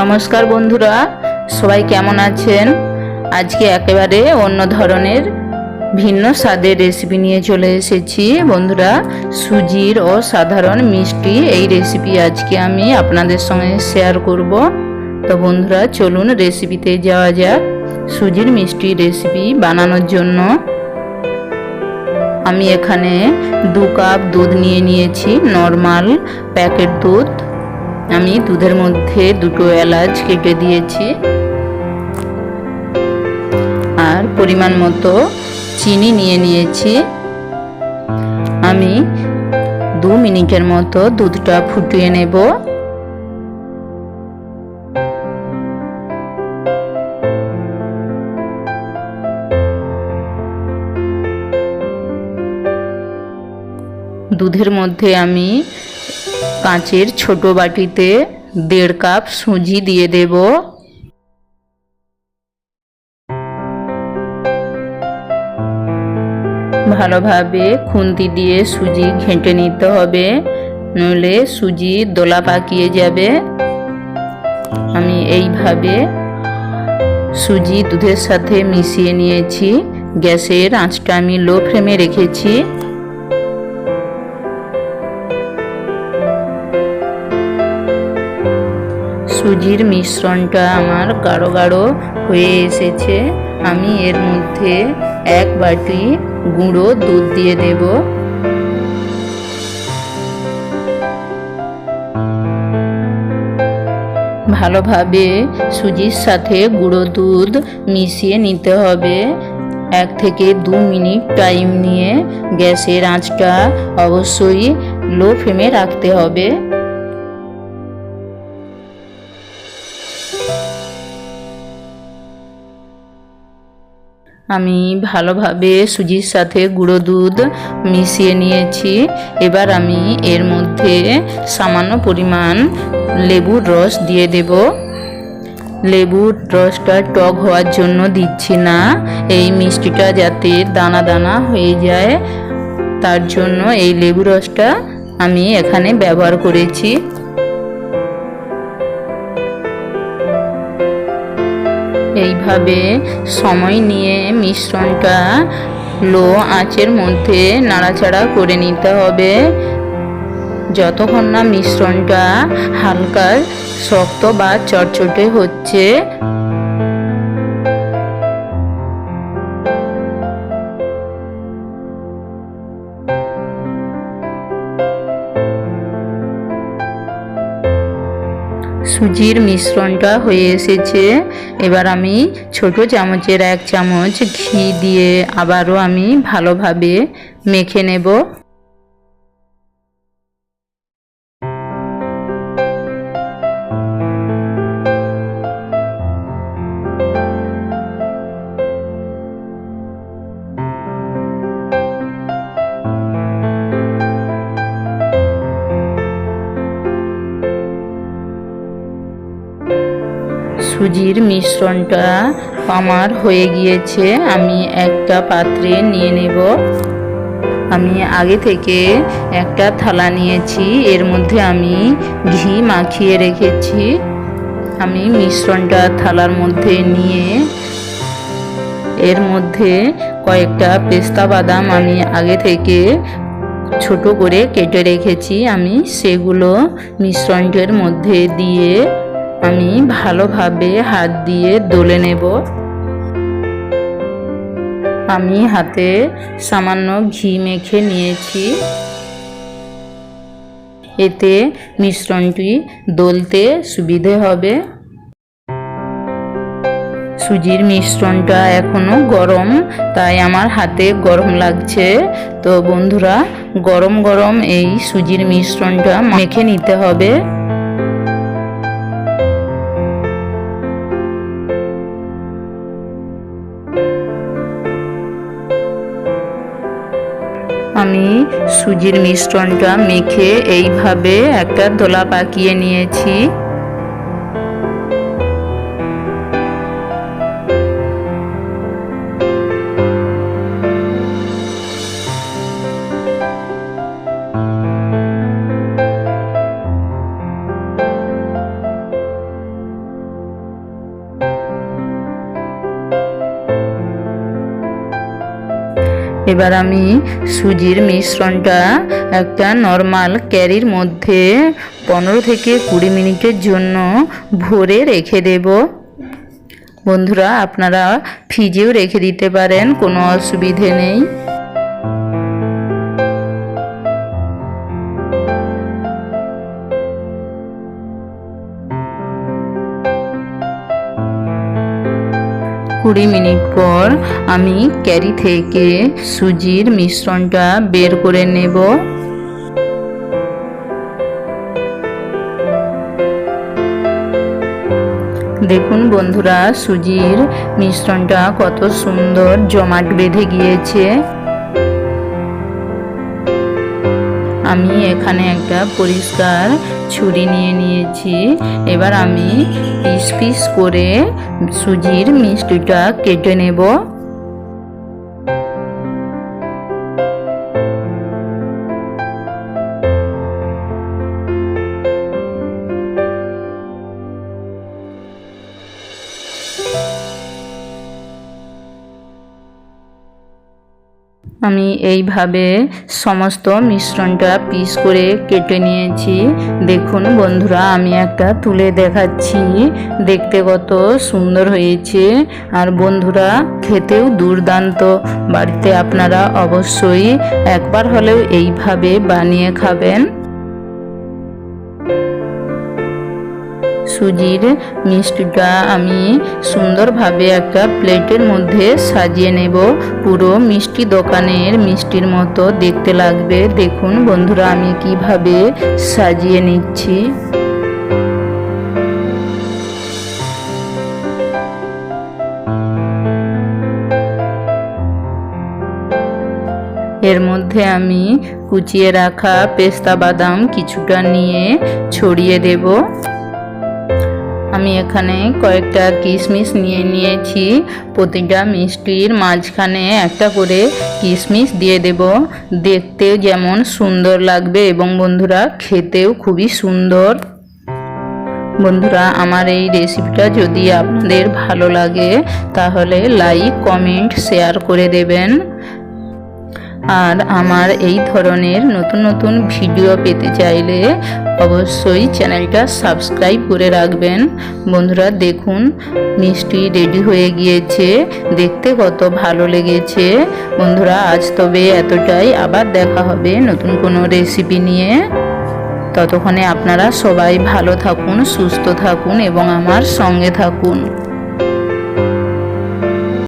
নমস্কার বন্ধুরা, সবাই কেমন আছেন? আজকে একেবারে অন্য ধরনের, ভিন্ন স্বাদের রেসিপি নিয়ে চলে এসেছি। বন্ধুরা, সুজির অসাধারণ মিষ্টি এই রেসিপি আজকে আমি আপনাদের সঙ্গে শেয়ার করব। তো বন্ধুরা, চলুন রেসিপিতে যাওয়া যাক, সুজির মিষ্টি রেসিপি বানানোর জন্য। আমি এখানে দু কাপ দুধ নিয়ে নিয়েছি নর্মাল প্যাকেট দুধ। আমি দুধের মধ্যে দুটো এলাচ কেটে দিয়েছি। আর পরিমাণ মতো চিনি নিয়ে নিয়েছি। আমি দু মিনিটের মতো দুধটা ফুটিয়ে নেব। দুধের মধ্যে আমি কাঁচের ছোট বাটিতে দেড় কাপ সুজি দিয়ে দেব। ভালোভাবে খুন্তি দিয়ে সুজি ঘেঁটে নিতে হবে, নইলে সুজি দোলা পাকিয়ে যাবে। আমি এইভাবে সুজি দুধের সাথে মিশিয়ে নিয়েছি। গ্যাসের আঁচটা আমি লো ফ্লেমে রেখেছি। সুজির মিশ্রণটা আমার গাঢ় গাঢ় হয়ে এসেছে। আমি এর মধ্যে এক বাটি গুঁড়ো দুধ দিয়ে দেব। ভালোভাবে সুজির সাথে গুঁড়ো দুধ মিশিয়ে নিতে হবে। এক থেকে দু মিনিট টাইম নিয়ে গ্যাসের আঁচটা অবশ্যই লো ফ্লেমে রাখতে হবে। আমি ভালোভাবে সুজির সাথে গুঁড়ো দুধ মিশিয়ে নিয়েছি। এবার আমি এর মধ্যে সামান্য পরিমাণ লেবুর রস দিয়ে দেব। লেবুর রসটা টক হওয়ার জন্য দিচ্ছি না। এই মিষ্টিটা যাতে দানা দানা হয়ে যায়, তার জন্য এই লেবু রসটা আমি এখানে ব্যবহার করেছি। এইভাবে সময় নিয়ে মিশ্রণটা লো আঁচের মধ্যে নাড়াচাড়া করে নিতে হবে। যতক্ষণ না মিশ্রণটা হালকা, শক্ত বা চটচটে হচ্ছে সুজির মিশ্রণটা হয়ে এসেছে। এবার আমি ছোট চামচের এক চামচ ঘি দিয়ে আবারও আমি ভালোভাবে মেখে নেব। সুজির মিশ্রণটা আমার হয়ে গিয়েছে। আমি একটা পাত্রে নিয়ে নেব। আমি আগে থেকে একটা থালা নিয়েছি। এর মধ্যে আমি ঘি মাখিয়ে রেখেছি। আমি মিশ্রণটা থালার মধ্যে নিয়ে এর মধ্যে কয়েকটা পেস্তা বাদাম আমি আগে থেকে ছোট করে কেটে রেখেছি। আমি সেগুলো মিশ্রণটার মধ্যে দিয়ে আমি ভালোভাবে হাত দিয়ে দোলে নেব। আমি হাতে সামান্য ঘি মেখে নিয়েছি। এতে মিশ্রণটি দলতে সুবিধে হবে। সুজির মিশ্রণটা এখনও গরম, তাই আমার হাতে গরম লাগছে। তো বন্ধুরা, গরম গরম এই সুজির মিশ্রণটা মেখে নিতে হবে। আমি সুজির মিশ্রণটা মেখে এইভাবে একটা দোলা পাকিয়ে নিয়েছি। এবার আমি সুজির মিশ্রণটা একটা নর্মাল ক্যারির মধ্যে পনেরো থেকে কুড়ি মিনিটের জন্য ভরে রেখে দেব। বন্ধুরা, আপনারা ফ্রিজেও রেখে দিতে পারেন, কোনো অসুবিধে নেই। কুড়ি মিনিট পর আমি ক্যারি থেকে সুজির মিশ্রণটা বের করে নেব। দেখুন বন্ধুরা, সুজির মিশ্রণটা কত সুন্দর জমাট বেঁধে গিয়েছে। আমি এখানে একটা পরিষ্কার ছুরি নিয়ে নিয়েছি। এবার আমি পিস পিস করে সুজির মিষ্টিটা কেটে নেব। আমি এইভাবে সমস্ত মিশ্রণটা পিস করে কেটে নিয়েছি। দেখুন বন্ধুরা, আমি একটা তুলে দেখাচ্ছি। দেখতে কত সুন্দর হয়েছে। আর বন্ধুরা, খেতেও দুর্দান্ত। বাড়িতে আপনারা অবশ্যই একবার হলেও এইভাবে বানিয়ে খাবেন। সুজির মিষ্টিটা আমি সুন্দরভাবে একটা প্লেটের মধ্যে সাজিয়ে নেব। পুরো মিষ্টি দোকানের মিষ্টির মতো দেখতে লাগবে। দেখুন বন্ধুরা, আমি কীভাবে সাজিয়ে নিচ্ছি। এর মধ্যে আমি কুচিয়ে রাখা পেস্তা বাদাম কিছুটা নিয়ে ছড়িয়ে দেব। আমি এখানে কয়েকটা কিশমিশ নিয়ে নিয়েছি। প্রতিটা মিষ্টির মাঝখানে একটা করে কিশমিশ দিয়ে দেব। দেখতে যেমন সুন্দর লাগবে এবং বন্ধুরা খেতেও খুবই সুন্দর। বন্ধুরা, আমার এই রেসিপিটা যদি আপনাদের ভালো লাগে, তাহলে লাইক, কমেন্ট, শেয়ার করে দেবেন। আর আমার এই ধরনের নতুন নতুন ভিডিও পেতে চাইলে অবশ্যই চ্যানেলটা সাবস্ক্রাইব করে রাখবেন। বন্ধুরা, দেখুন, মিষ্টি রেডি হয়ে গিয়েছে। দেখতে কত ভালো লেগেছে। বন্ধুরা, আজ তবে এতটাই। আবার দেখা হবে নতুন কোনো রেসিপি নিয়ে। ততক্ষণে আপনারা সবাই ভালো থাকুন, সুস্থ থাকুন এবং আমার সঙ্গে থাকুন।